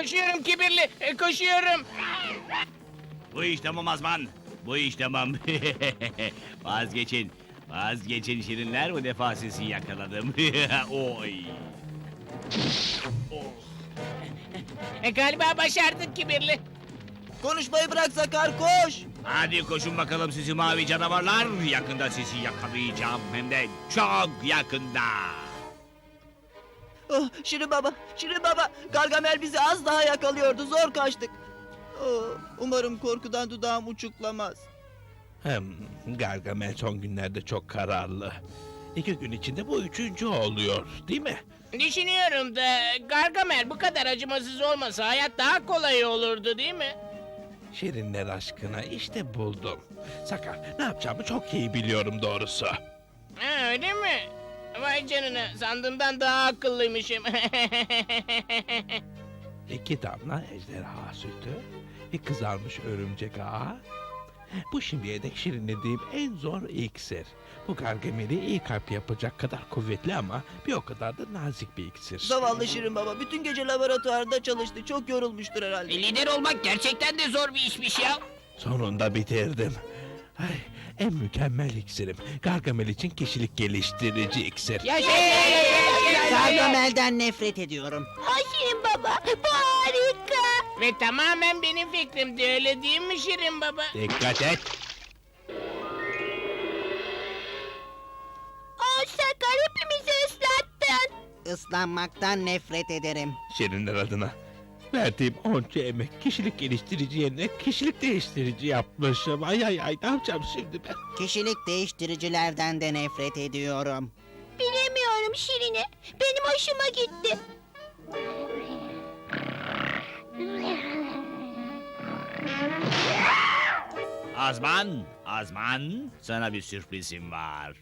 Koşuyorum kibirli, e, koşuyorum. Bu iş tamam Azman. Bu iş tamam. Vazgeçin. Vazgeçin şirinler. Bu defa sizi yakaladım. Oy. E, galiba başardık kibirli. Konuşmayı bırak Sakar koş. Hadi koşun bakalım sizi mavi canavarlar. Yakında sizi yakalayacağım. Hem de çok yakında. Oh, Şirin baba, Şirin baba. Gargamel bizi az daha yakalıyordu. Zor kaçtık. Oh, umarım korkudan dudağım uçuklamaz. Hem Gargamel son günlerde çok kararlı. İki gün içinde bu üçüncü oluyor değil mi? Düşünüyorum da Gargamel bu kadar acımasız olmasa hayat daha kolay olurdu değil mi? Şirinler aşkına işte buldum. Sakar ne yapacağımı çok iyi biliyorum doğrusu. Ha, öyle mi? Vay canına sandığımdan daha akıllıymışım. İki damla ejderha sütü, bir kızarmış örümcek ağı. Bu şimdiye dek şirinlediğim en zor iksir. Bu Gargamel'i iyi kalp yapacak kadar kuvvetli ama bir o kadar da nazik bir iksir. Zavallı Şirin baba. Bütün gece laboratuvarda çalıştı. Çok yorulmuştur herhalde. Lider olmak gerçekten de zor bir işmiş ya. Sonunda bitirdim. Ay, en mükemmel iksirim. Gargamel için kişilik geliştirici iksir. Gargamel'den nefret ediyorum. Ay Şirin baba bu harika. Ve tamamen benim fikrimdi öyle değil mi Şirin Baba? Dikkat et. Sakar hepimizi ıslattın. Islanmaktan nefret ederim. Şirinler adına. Verdiğim onca emek kişilik geliştirici yerine kişilik değiştirici yapmışım. Ay ay ay ne yapacağım şimdi ben? Kişilik değiştiricilerden de nefret ediyorum. Bilemiyorum Şirin'i. Benim hoşuma gitti. Azman, Azman. Sana bir sürprizim var.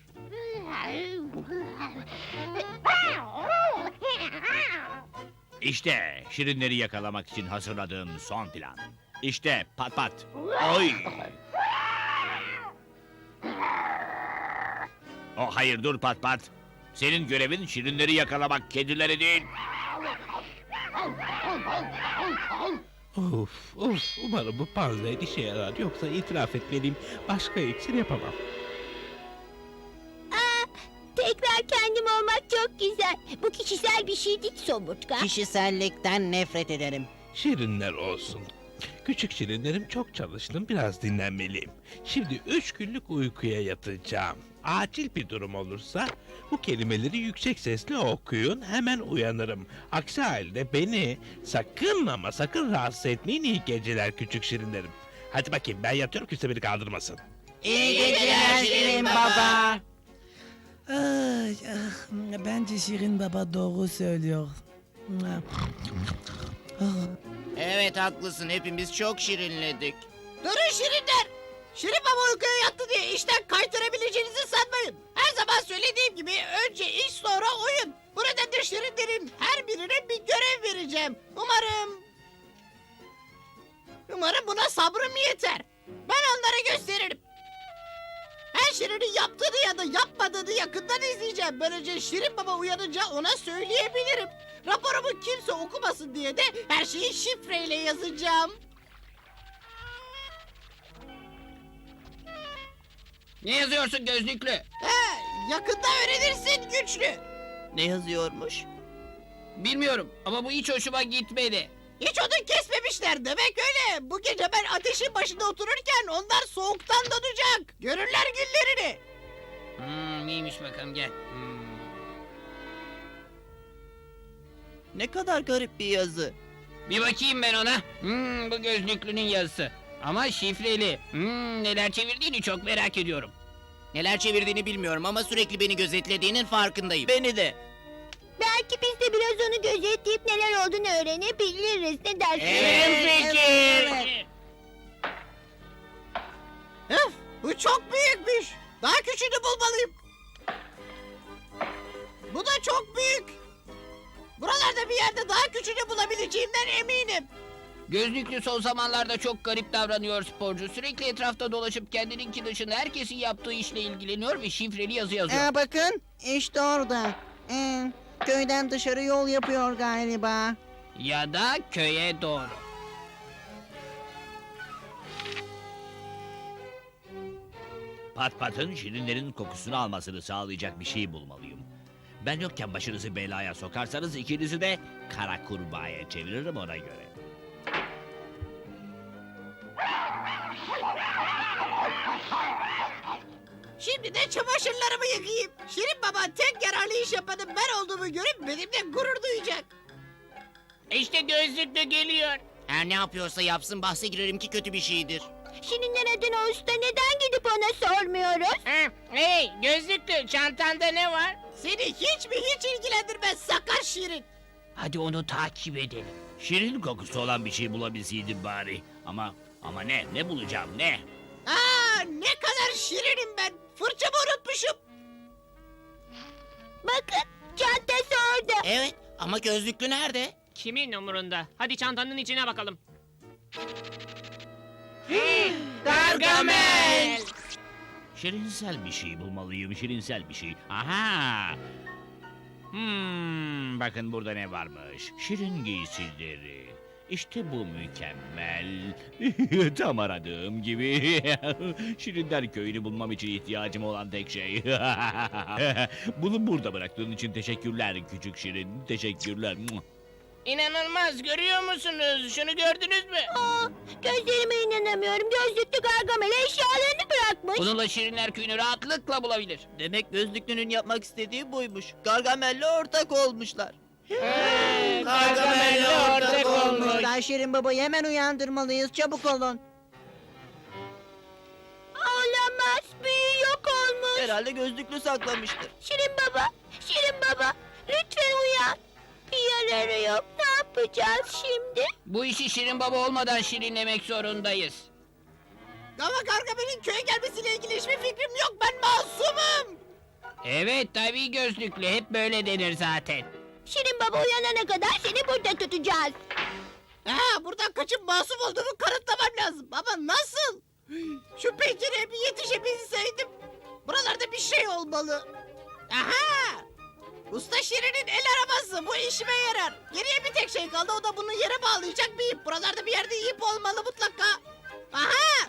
İşte şirinleri yakalamak için hazırladığım son plan. İşte pat pat. Oy. O hayır dur pat pat. Senin görevin şirinleri yakalamak, kedileri değil. Of of umarım bu panzehir işe yarar yoksa itiraf etmeliyim başka iksir yapamam. Tekrar kendim olmak çok güzel. Bu kişisel bir şey değil somurtkan. Kişisellikten nefret ederim. Şirinler olsun. Küçük şirinlerim çok çalıştım biraz dinlenmeliyim. Şimdi üç günlük uykuya yatacağım. Acil bir durum olursa bu kelimeleri yüksek sesle okuyun hemen uyanırım. Aksi halde beni sakın ama sakın rahatsız etmeyin iyi geceler küçük şirinlerim. Hadi bakayım ben yatıyorum kimse beni kaldırmasın. İyi geceler Şirin Baba. Ay, ah, bence Şirin Baba doğru söylüyor. Evet haklısın. Hepimiz çok şirinledik. Durun şirinler. Şirin baba uykuya yattı diye işten kaytırabileceğinizi sanmayın. Her zaman söylediğim gibi önce iş sonra oyun. Bu nedenle şirinlerin her birine bir görev vereceğim. Umarım... Umarım buna sabrım yeter. Ben onlara gösteririm. Her Şirin'in yaptığını ya da yapmadığını yakından izleyeceğim. Böylece Şirin Baba uyanınca ona söyleyebilirim. Raporumu kimse okumasın diye de her şeyi şifreyle yazacağım. Ne yazıyorsun gözlüklü? He, yakında öğrenirsin güçlü. Ne yazıyormuş? Bilmiyorum ama bu hiç hoşuma gitmedi. Hiç odun kesmemişler demek öyle. Bu gece ben ateşin başında otururken onlar soğuktan donacak. Görürler günlerini. Hmm, neymiş bakalım gel. Hmm. Ne kadar garip bir yazı. Bir bakayım ben ona. Hmm, bu gözlüklünün yazısı. Ama şifreli. Hmm, neler çevirdiğini çok merak ediyorum. Neler çevirdiğini bilmiyorum ama sürekli beni gözetlediğinin farkındayım. Beni de. Belki biz de biraz onu gözetleyip neler olduğunu öğrenebiliriz. Ne dersin? Evet, fikir. Öf, bu çok büyükmüş. Daha küçüğünü bulmalıyım. Bu da çok büyük. Buralarda bir yerde daha küçüğünü bulabileceğimden eminim. Gözlüklü son zamanlarda çok garip davranıyor sporcu. Sürekli etrafta dolaşıp kendininki dışında herkesin yaptığı işle ilgileniyor ve şifreli yazı yazıyor. Ee, bakın işte orada. Ee, köyden dışarı yol yapıyor galiba. Ya da köye doğru. Pat patın şirinlerin kokusunu almasını sağlayacak bir şey bulmalıyım. Ben yokken başınızı belaya sokarsanız ikinizi de kara kurbağaya çeviririm ona göre. Şimdi de çamaşırlarımı yıkayayım. Şirin baba tek yararlı iş yapanın ben olduğumu görüp benimle gurur duyacak. İşte gözlüklü geliyor. Her ne yapıyorsa yapsın bahse girerim ki kötü bir şeydir. Şirinler adına usta neden gidip ona sormuyoruz? Ha, hey gözlüklü çantanda ne var? Seni hiç mi hiç ilgilendirmez sakar Şirin. Hadi onu takip edelim. Şirin kokusu olan bir şey bulabilseydim bari. Ama ama ne? Ne bulacağım ne? Aa, ne kadar şirinim ben. Fırçamı unutmuşum. Bakın çantası orada. Evet ama gözlüklü nerede? Kimin umurunda? Hadi çantanın içine bakalım. Gargamel! Şirinsel bir şey bulmalıyım, şirinsel bir şey. Aha! Hmm, bakın burada ne varmış. Şirin giysileri. İşte bu mükemmel. Tam aradığım gibi. Şirinler köyünü bulmam için ihtiyacım olan tek şey. Bunu burada bıraktığın için teşekkürler küçük Şirin. Teşekkürler. İnanılmaz görüyor musunuz? Şunu gördünüz mü? Aa, gözlerime inanamıyorum. Gözlüklü Gargamel eşyalarını bırakmış. Bununla Şirinler köyünü rahatlıkla bulabilir. Demek gözlüklünün yapmak istediği buymuş. Gargamel'le ortak olmuşlar. Gargamel'le ortak olmuş. Daha Şirin babayı hemen uyandırmalıyız çabuk olun. Olamaz. Büyü yok olmuş. Herhalde gözlüklü saklamıştır. Şirin baba, Şirin baba. Lütfen uyan. Bir yararı yok. Ne yapacağız şimdi? Bu işi Şirin Baba olmadan şirinlemek zorundayız. Ama Gargamel'in köye gelmesiyle ilgili hiçbir fikrim yok. Ben masumum. Evet tabii gözlüklü hep böyle denir zaten. Şirin baba uyanana kadar seni burada tutacağız. Ha, buradan kaçıp masum olduğumu kanıtlamam lazım. Ama nasıl? Şu pencereye bir yetişebilseydim. Buralarda bir şey olmalı. Aha! Usta Şirin'in el arabası bu işime yarar. Geriye bir tek şey kaldı o da bunu yere bağlayacak bir ip. Buralarda bir yerde ip olmalı mutlaka. Aha!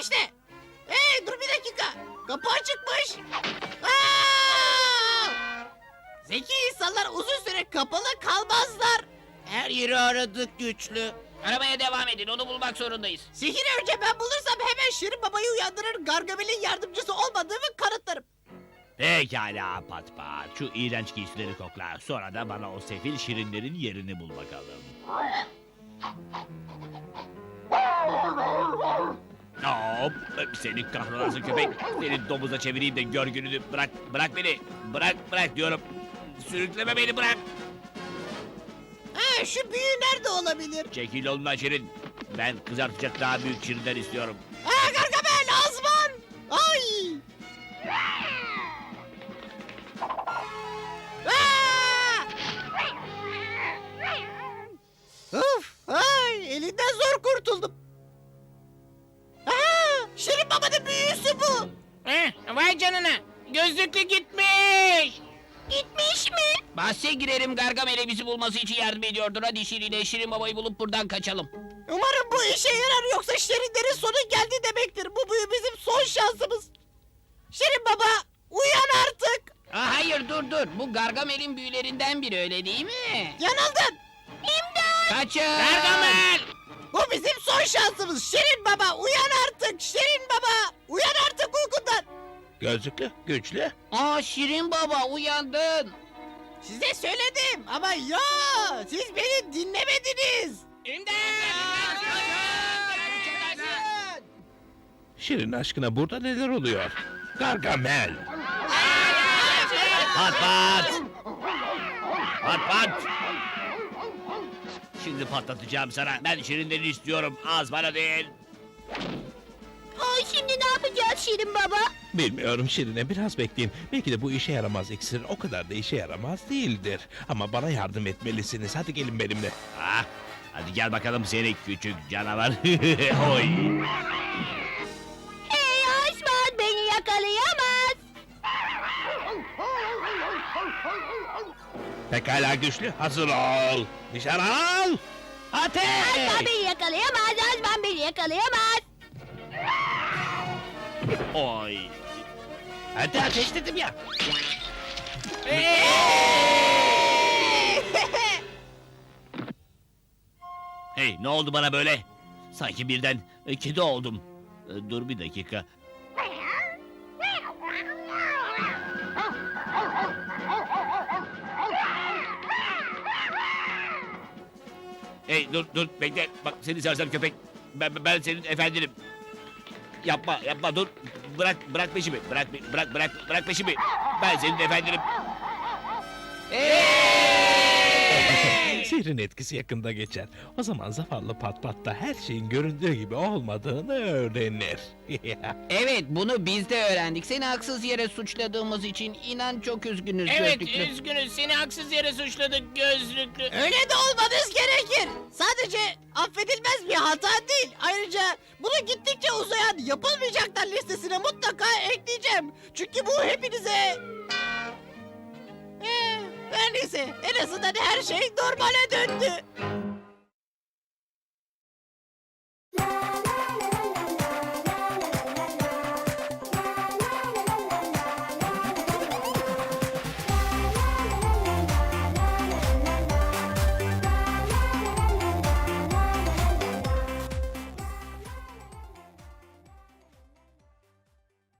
İşte. Hey dur bir dakika. Kapı açıkmış. Aa! Zeki insanlar uzun süre kapalı kalmazlar. Her yeri aradık güçlü. Aramaya devam edin onu bulmak zorundayız. Sihiri önce ben bulursam hemen Şirin Baba'yı uyandırır Gargamel'in yardımcısı olmadığımı kanıtlarım. Pekala pat pat. Şu iğrenç giysileri kokla. Sonra da bana o sefil şirinlerin yerini bul bakalım. Hop! Seni kahrolası köpek. Seni domuza çevireyim de gör gününü. Bırak, bırak beni. Bırak, bırak diyorum. Sürükleme beni bırak. Ha şu büyü nerede olabilir? Çekil olma şirin. Ben kızartacak daha büyük şirinler istiyorum. Girerim Gargamel'e bizi bulması için yardım ediyordur. Hadi Şirin'e Şirin Baba'yı bulup buradan kaçalım. Umarım bu işe yarar yoksa Şirinlerin sonu geldi demektir. Bu büyü bizim son şansımız. Şirin baba uyan artık. Aa, hayır dur dur. Bu Gargamel'in büyülerinden biri öyle değil mi? Yanıldın. Kaçın! Gargamel! Bu bizim son şansımız. Şirin baba uyan artık. Şirin baba uyan artık uykundan. Gözlüklü, güçlü. Aa Şirin Baba uyandın. Size söyledim ama ya siz beni dinlemediniz. Şirin aşkına burada neler oluyor? Gargamel. Pat pat! Pat pat! Şimdi patlatacağım sana. Ben şirinleri istiyorum. Az bana değil. Ay şimdi ne yapacağız Şirin baba? Bilmiyorum Şirin'e biraz bekleyin. Belki de bu işe yaramaz iksir o kadar da işe yaramaz değildir. Ama bana yardım etmelisiniz. Hadi gelin benimle. Ah, hadi gel bakalım seni küçük canavar. Oy. Hey Osman beni yakalayamaz. Pekala güçlü hazır ol. Nişan al. Ateş! Osman beni yakalayamaz. Osman beni yakalayamaz. Oy. Hadi ateş dedim ya. Hey ne oldu bana böyle? Sanki birden e, kedi oldum. E, dur bir dakika. Hey dur dur bekle. Bak seni sersem köpek. Ben, ben senin efendinim. Yapma yapma dur. Bırak bırak peşimi. Bırak bırak bırak bırak peşimi. Ben senin efendinim. Sihrin etkisi yakında geçer. O zaman zavallı Pat Pat da her şeyin göründüğü gibi olmadığını öğrenir. Evet bunu biz de öğrendik. Seni haksız yere suçladığımız için inan çok üzgünüz Evet gözlüklü. üzgünüz seni haksız yere suçladık gözlüklü. Öyle de olmanız gerekir. Sadece affedilmez bir hata değil. Ayrıca bunu gittikçe uzayan yapılmayacaklar listesine mutlaka ekleyeceğim. Çünkü bu hepinize... Ee, her neyse en azından her şey normale döndü.